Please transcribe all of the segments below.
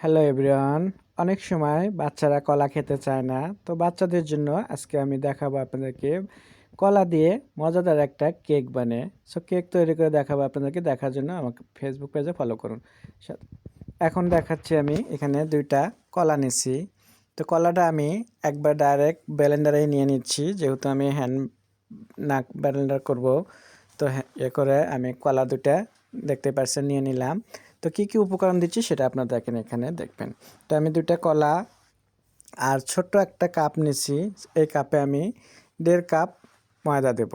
Hello everyone অনেক সময় বাচ্চারা কলা খেতে চায় না তো বাচ্চাদের জন্য আজকে আমি দেখাবো আপনাদেরকে কলা দিয়ে মজাদার একটা কেক বানিয়ে। সো কেক তৈরি করে দেখাবো আপনাদেরকে দেখার জন্য আমাকে ফেসবুক পেজে ফলো করুন। এখন দেখাচ্ছি আমি এখানে দুইটা কলা নিছি তো কলাটা আমি একবার ডাইরেক্ট ব্লেন্ডারে নিয়ে নিচ্ছি যেহেতু আমি হ্যান্ড নাক ব্লেন্ডার করব। তো হ্যাঁ, এ করে আমি কলা দুটা দেখতে পারছেন নিয়ে নিলাম। তো কি কি উপকরণ দিচ্ছি সেটা আপনারা দেখেন এখানে, দেখবেন। তো আমি দুইটা কলা আর ছোট্ট একটা কাপ নিছি এই কাপে আমি দেড় কাপ ময়দা দেব।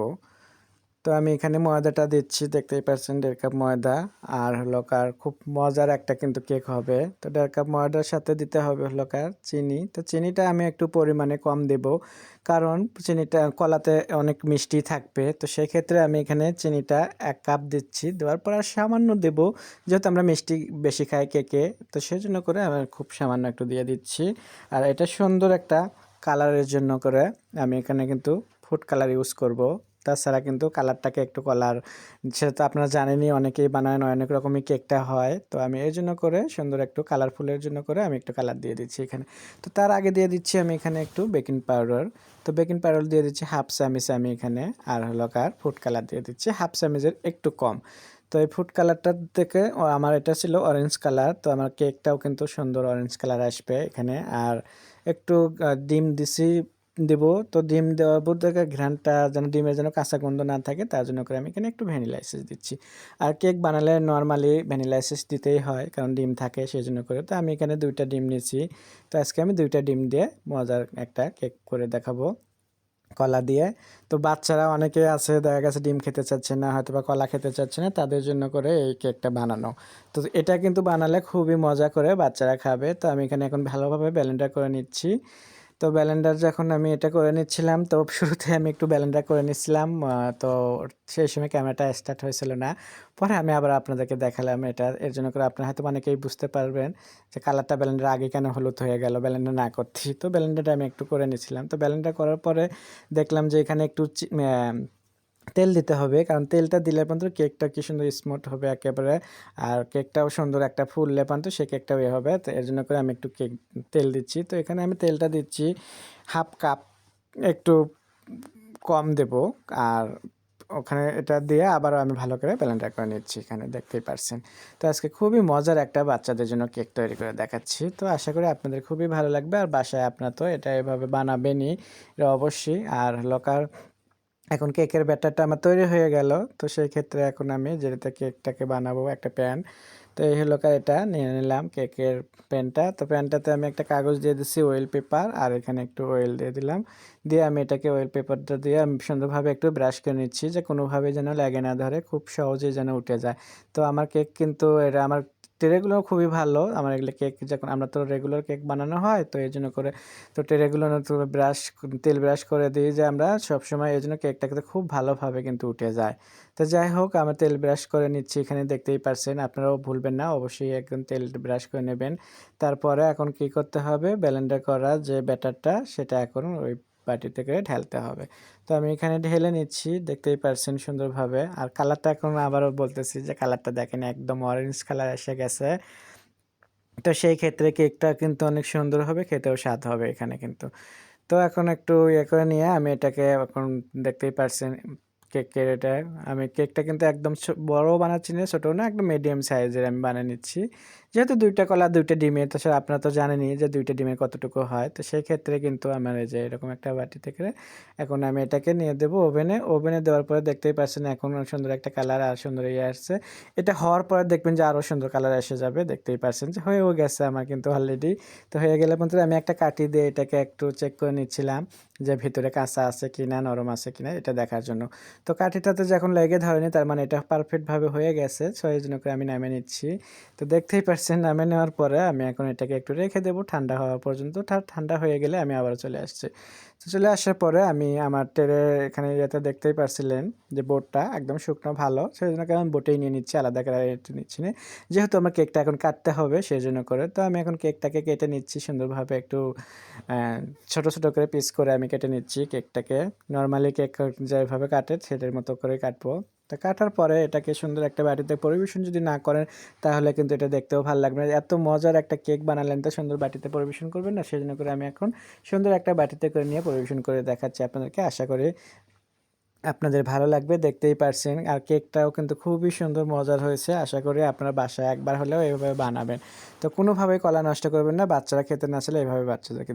তো আমি এখানে ময়দাটা দিচ্ছি, দেখতেই পাচ্ছেন দেড় কাপ ময়দা। আর হলো কার খুব মজার একটা কিন্তু কেক হবে। তো দেড় কাপ ময়দার সাথে দিতে হবে হলো কার চিনি। তো চিনিটা আমি একটু পরিমাণে কম দেব, কারণ চিনিটা কলাতে অনেক মিষ্টি থাকবে। তো সেই ক্ষেত্রে আমি এখানে চিনিটা এক কাপ দিচ্ছি। দেওয়ার পর আর সামান্য দেব, যেহেতু আমরা মিষ্টি বেশি খাই কেকে। তো সেই জন্য করে আমি খুব সামান্য একটু দিয়ে দিচ্ছি। আর এটা সুন্দর একটা কালারের জন্য করে আমি এখানে কিন্তু ফুড কালার ইউজ করব। তাছাড়া কিন্তু কালারটাকে একটু কালার, সেটা তো আপনারা জানেনই, অনেকেই বানায় অনেক রকমই কেকটা হয়। তো আমি এই জন্য করে সুন্দর একটু কালারফুলের জন্য করে আমি একটু কালার দিয়ে দিচ্ছি এখানে। তো তার আগে দিয়ে দিচ্ছি আমি এখানে একটু বেকিং পাউডার। তো বেকিং পাউডার দিয়ে দিচ্ছি হাফ চামিচ আমি এখানে, আর হলো কার ফুড কালার দিয়ে দিচ্ছি হাফ চামিচের একটু কম। তো এই ফুড কালারটার থেকে আমার এটা ছিল অরেঞ্জ কালার, তো আমার কেকটাও কিন্তু সুন্দর অরেঞ্জ কালার আসবে এখানে। আর একটু ডিম দিছি দেব। তো ডিম দেওয়ার বলতে ঘ্রানটা যেন ডিমের যেন কাঁচা গন্ধ না থাকে, তার জন্য করে আমি এখানে একটু ভ্যানিলা এসেস দিচ্ছি। আর কেক বানালে নর্মালি ভ্যানিলা এসেস দিতেই হয়, কারণ ডিম থাকে সেই জন্য করে। তো আমি এখানে দুইটা ডিম নিয়েছি। তো আজকে আমি দুইটা ডিম দিয়ে মজার একটা কেক করে দেখাবো। কলা দিয়ে। তো বাচ্চারা অনেকে আছে, দেখা গেছে ডিম খেতে চাচ্ছে না হয়তো বা কলা খেতে চাচ্ছে না, তাদের জন্য করে এই কেকটা বানানো। তো এটা কিন্তু বানালে খুবই মজা করে বাচ্চারা খাবে। তো আমি এখানে এখন ভালোভাবে ব্লেন্ডার করে নিচ্ছি। তো ব্যালেন্ডার যখন আমি এটা করে নিচ্ছিলাম, তো শুরুতে আমি একটু ব্যালেন্ডার করে নিচ্ছিলাম তো সেই সময় ক্যামেরাটা স্টার্ট হয়েছিল না। পরে আমি আবার আপনাদেরকে দেখালাম এটা। এর জন্য করে আপনারা হয়তো অনেকেই বুঝতে পারবেন যে কালারটা ব্যালেন্ডার আগে কেন হলুদ হয়ে গেল, ব্যালেন্ডার না করছি তো ব্যালেন্ডারটা আমি একটু করে নিচ্ছিলাম। তো ব্যালেন্ডার করার পরে দেখলাম যে এখানে একটু তেল দিতে হবে। কারণ তেলটা দিলে পর্যন্ত কেকটা কি সুন্দর স্মুথ হবে একেবারে। আর কেকটাও সুন্দর একটা ফুললে পর্যন্ত সেই কেকটাও ইয়ে হবে। তো এর জন্য করে আমি একটু কেক, তেল দিচ্ছি। তো এখানে আমি তেলটা দিচ্ছি হাফ কাপ একটু কম দেব। আর ওখানে এটা দিয়ে আবারও আমি ভালো করে ব্লেন্ডার করে নিচ্ছি এখানে, দেখতেই পারছেন। তো আজকে খুবই মজার একটা বাচ্চাদের জন্য কেক তৈরি করে দেখাচ্ছি। তো আশা করি আপনাদের খুবই ভালো লাগবে। আর বাসায় আপনার তো এটা এভাবে বানাবেনই। এটা অবশ্যই। আর লোকার এখন কেকের ব্যাটারটা আমার তৈরি হয়ে গেল। তো সেই ক্ষেত্রে এখন আমি যেটাতে কেকটাকে বানাবো, একটা প্যান। তো এই হলো এটা নিয়ে নিলাম কেকের প্যানটা। তো প্যানটাতে আমি একটা কাগজ দিয়ে দিচ্ছি অয়েল পেপার আর এখানে একটু অয়েল দিয়ে দিলাম। দিয়ে আমি এটাকে অয়েল পেপারটা দিয়ে আমি সুন্দরভাবে একটু ব্রাশ করে নিচ্ছি যে কোনোভাবে যেন লেগে না ধরে, খুব সহজেই যেন উঠে যায়। তো আমার কেক কিন্তু, এটা আমার ট্রেগুলো খুবই ভালো। আমার এগুলো কেক যখন আমরা তো রেগুলার কেক বানানো হয়, তো এই জন্য করে, তো ট্রেগুলো তো ব্রাশ তেল ব্রাশ করে দিই যে আমরা সবসময় এই জন্য কেকটা কিন্তু খুব ভালোভাবে কিন্তু উঠে যায়। তো যাই হোক, আমরা তেল ব্রাশ করে নিচ্ছি এখানে, দেখতেই পারছেন, আপনারাও ভুলবেন না, অবশ্যই একদম তেল ব্রাশ করে নেবেন। তারপরে এখন কি করতে হবে? ব্লেন্ডার করা যে ব্যাটারটা সেটা এখন ওই বাটি থেকে ঢালতে হবে। তো আমি এখানে ঢেলে নিচ্ছি, দেখতেই পারছেন সুন্দরভাবে। আর কালারটা এখন আবারও বলতেছি যে কালারটা দেখেন একদম অরেঞ্জ কালার এসে গেছে। তো সেই ক্ষেত্রে কেকটা কিন্তু অনেক সুন্দর হবে, খেতেও স্বাদ হবে এখানে কিন্তু। তো এখন একটু ইয়ে করে নিয়ে আমি এটাকে এখন দেখতেই পারছেন কেকের এটা। আমি কেকটা কিন্তু একদম বড় বানাচ্ছি না, ছোটো না, একদম মিডিয়াম সাইজের আমি বানিয়ে নিচ্ছি। যেহেতু দুইটা কলা, দুইটা ডিমের তো স্যার আপনারা তো জানেনই যে দুইটা ডিমের কতটুকু হয়। তো সেই ক্ষেত্রে কিন্তু আমার এই যে এরকম একটা বাটি থেকে এখন আমি এটাকে নিয়ে দেবো ওভেনে। ওভেনে দেওয়ার পরে দেখতেই পাচ্ছেন এখন সুন্দর একটা কালার আর সুন্দর ইয়ে আসছে। এটা হওয়ার পরে দেখবেন যে আরও সুন্দর কালার এসে যাবে, দেখতেই পাচ্ছেন যে হয়েও গেছে আমার কিন্তু অলরেডি তো হয়ে গেলে পর্যন্ত আমি একটা কাটি দিয়ে এটাকে একটু চেক করে নিচ্ছিলাম যে ভিতরে কাঁচা আছে কিনা, নরম আছে কিনা এটা দেখার জন্য। তো কাঠিটাতে যখন লেগে ধরেনি, তার মানে এটা পারফেক্টভাবে হয়ে গেছে সো এই জন্য করে আমি নামে নিচ্ছি। তো দেখতেই পাচ্ছেন নামে নেওয়ার পরে আমি এখন এটাকে একটু রেখে দেবো। ঠান্ডা হওয়া পর্যন্ত ঠান্ডা হয়ে গেলে আমি আবার চলে আসছি। তো চলে আসার পরে আমি আমার টেরে এখানে ইয়েতে দেখতেই পারছিলেন যে বোটটা একদম শুকনো, ভালো। সেই জন্য করে আমি বোটেই নিয়ে নিচ্ছি, আলাদা করে নিচ্ছি না। যেহেতু আমার কেকটা এখন কাটতে হবে সেই জন্য করে, তো আমি এখন কেকটাকে কেটে নিচ্ছি সুন্দরভাবে একটু ছোট ছোট করে পিস করে আমি কেটে নিচ্ছি কেকটাকে। নর্মালি কেক যেভাবে কাটে সেটার মতো করে কাটবো। তো কাটার পরে এটাকে সুন্দর একটা বাটিতে পরিবেশন যদি না করেন, তাহলে কিন্তু এটা দেখতেও ভালো লাগবে না। এত মজার একটা কেক বানালেন তো সুন্দর বাটিতে পরিবেশন করবেন না, সেজন্য করে আমি এখন সুন্দর একটা বাটিতে করে নিয়ে পরিবেশন করে দেখাচ্ছি আপনাদেরকে। আশা করি আপনাদের ভালো লাগবে, দেখতেই পারছেন। আর কেকটাও কিন্তু খুবই সুন্দর, মজার হয়েছে। আশা করি আপনারা বাসায় একবার হলেও এইভাবে বানাবেন। তো কোনোভাবেই কলা নষ্ট করবেন না, বাচ্চারা খেতে না চাইলে এইভাবে বাচ্চাদেরকে